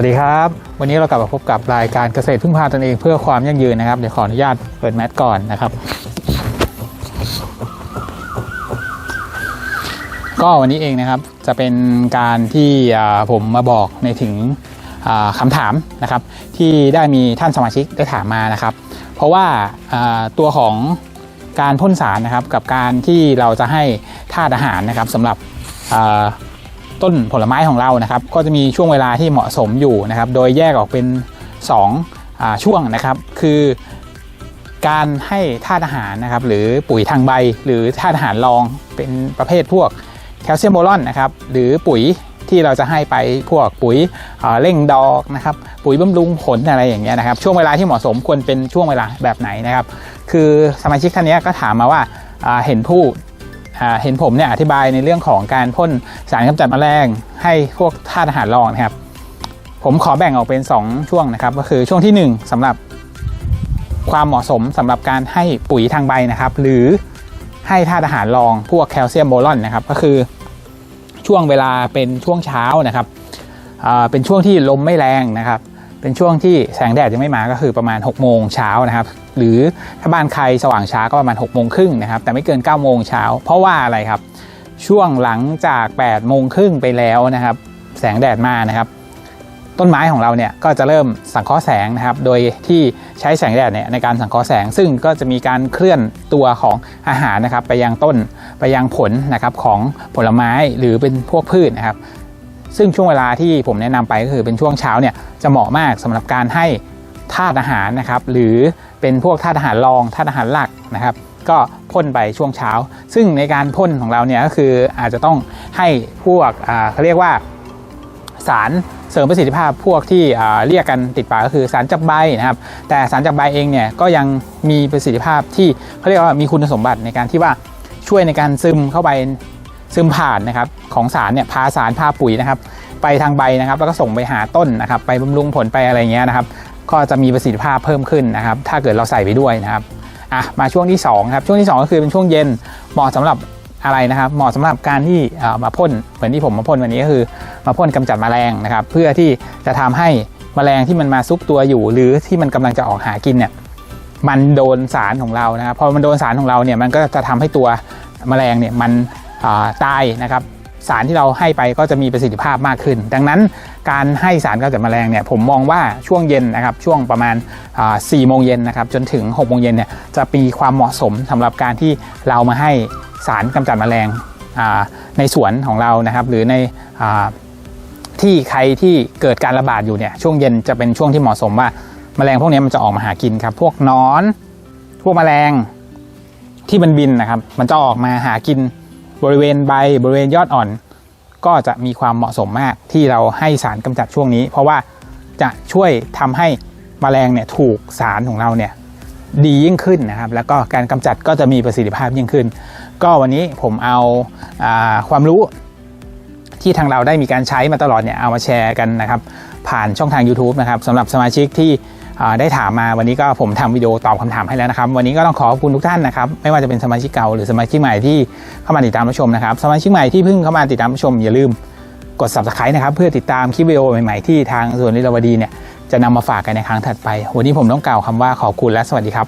วัสดีครับ วันนี้เรากลับมาพบกับรายการเกษตรพึ่งพาตนเองเพื่อความยั่งยืนนะครับ เดี๋ยวขออนุญาตเปิดแมสก่อนนะครับ ก็วันนี้เองนะครับจะเป็นการที่ผมมาบอกในถึงอ่าคำถามนะครับ ที่ได้มีท่านสมาชิกได้ถามมานะครับ เพราะว่าตัวของการพ่นสารนะครับกับการที่เราจะให้ธาตุอาหารนะครับสำหรับ ต้นผลไม้ของเรานะครับ ก็จะมีช่วงเวลาที่เหมาะสมอยู่นะครับ โดยแยกออกเป็น2อ่าช่วงนะครับ คือการให้ธาตุอาหารนะครับ หรือปุ๋ยทางใบ หรือธาตุอาหารรองเป็นประเภทพวกแคลเซียมโบรอนนะครับหรือปุ๋ยที่เราจะให้ไปพวกปุ๋ยเร่งดอกนะครับปุ๋ยบำรุงผลอะไรอย่างเงี้ยนะครับ ช่วงเวลาที่เหมาะสมควรเป็นช่วงเวลาแบบไหนนะครับ คือสมาชิกท่านนี้ก็ถามมาว่าาเห็นผู้ เห็นผมเนี่ยอธิบายในเรื่องของการพ่นสารกำจัดแมลงให้พวกธาตุอาหารรองนะครับ ผมขอแบ่งออกเป็น 2 ช่วงนะครับ ก็คือช่วงที่ 1สำหรับความเหมาะสมสำหรับการให้ปุ๋ยทางใบนะครับ หรือให้ธาตุอาหารรองพวกแคลเซียมโบรอนนะครับ ก็คือช่วงเวลาเป็นช่วงเช้านะครับเป็นช่วงที่ลมไม่แรงนะครับ เป็นช่วงที่แสงแดดยังไม่มาก็คือประมาณ 6 โมงเช้านะครับ หรือถ้าบ้านใครสว่างช้าก็ประมาณ 6 โมงครึ่งนะครับ แต่ไม่เกิน 9 โมงเช้า เพราะว่าอะไรครับ ช่วงหลังจาก 8 โมงครึ่งไปแล้วนะครับ แสงแดดมานะครับ ต้นไม้ของเราเนี่ยก็จะเริ่มสังเคราะห์แสงนะครับ โดยที่ใช้แสงแดดเนี่ยในการสังเคราะห์แสง ซึ่งก็จะมีการเคลื่อนตัวของอาหารนะครับ ไปยังต้นไปยังผลนะครับของผลไม้หรือเป็นพวกพืชนะครับ ซึ่งช่วงเวลาที่ผมแนะนำไปก็คือเป็นช่วงเช้าเนี่ยจะเหมาะมากสำหรับการให้ธาตุอาหารนะครับ หรือเป็นพวกธาตุอาหารรองธาตุอาหารหลักนะครับ ก็พ่นไปช่วงเช้า ซึ่งในการพ่นของเราเนี่ยก็คืออาจจะต้องให้พวกเขาเรียกว่าสารเสริมประสิทธิภาพพวกที่เรียกกันติดปากก็คือสารจับใบนะครับ แต่สารจับใบเองเนี่ยก็ยังมีประสิทธิภาพที่เขาเรียกว่ามีคุณสมบัติในการที่ว่าช่วยในการซึมเข้าไป ซึมผ่านนะครับของสารเนี่ยพาสารพาปุ๋ยนะครับไปทางใบนะครับ แล้วก็ส่งไปหาต้นนะครับ ไปบำรุงผลไปอะไรเงี้ยนะครับ ก็จะมีประสิทธิภาพเพิ่มขึ้นนะครับ ถ้าเกิดเราใส่ไปด้วยนะครับอะมาช่วงที่2ครับช่วงที่ 2 ก็คือเป็นช่วงเย็นเหมาะสำหรับอะไรนะครับเหมาะสำหรับการที่เอ่อมาพ่นเหมือนที่ผมมาพ่นวันนี้ก็คือ มาพ่นกำจัดแมลงนะครับ เพื่อที่จะทำให้แมลงที่มันมาซุกตัวอยู่ หรือที่มันกำลังจะออกหากินเนี่ยมันโดนสารของเรานะครับพอมันโดนสารของเราเนี่ยมันก็จะทำให้ตัวแมลงเนี่ยมัน ตายนะครับสารที่เราให้ไปก็จะมีประสิทธิภาพมากขึ้น ดังนั้นการให้สารกำจัดแมลงเนี่ยผมมองว่าช่วงเย็นนะครับช่วงประมาณ4โมงเย็นนะครับจนถึง6โมงเย็นเนี่ยจะมีความเหมาะสมสำหรับการที่เรามาให้สารกำจัดแมลงในสวนของเรานะครับ หรือในอที่ใครที่เกิดการระบาดอยู่เนี่ยช่วงเย็นจะเป็นช่วงที่เหมาะสมว่าแมลงพวกนี้มันจะออกมาหากินครับ พวกนอน พวกแมลงที่มันบินนะครับ มันจะออกมาหากิน บริเวณใบบริเวณยอดอ่อน ก็จะมีความเหมาะสมมากที่เราให้สารกำจัดช่วงนี้ เพราะว่าจะช่วยทำให้แมลงเนี่ยถูกสารของเราเนี่ยดียิ่งขึ้นนะครับ แล้วก็การกำจัดก็จะมีประสิทธิภาพยิ่งขึ้น ก็วันนี้ผมเอาอาความรู้ที่ทางเราได้มีการใช้มาตลอดเนี่ยเอามาแชร์กันนะครับ ผ่านช่องทาง YouTube นะครับสำหรับสมาชิกที่ ได้ถามมาวันนี้ก็ผมทำวิดีโอตอบคำถามให้แล้วนะครับ วันนี้ก็ต้องขอขอบคุณทุกท่านนะครับ ไม่ว่าจะเป็นสมาชิกเก่าหรือสมาชิกใหม่ที่เข้ามาติดตามรับชมนะครับ สมาชิกใหม่ที่เพิ่งเข้ามาติดตามรับชมอย่าลืมกด subscribe นะครับ เพื่อติดตามคลิปวิดีโอใหม่ๆที่ทางส่วนนิรวดีเนี่ยจะนำมาฝากกันในครั้งถัดไป วันนี้ผมต้องกล่าวคำว่าขอบคุณและสวัสดีครับ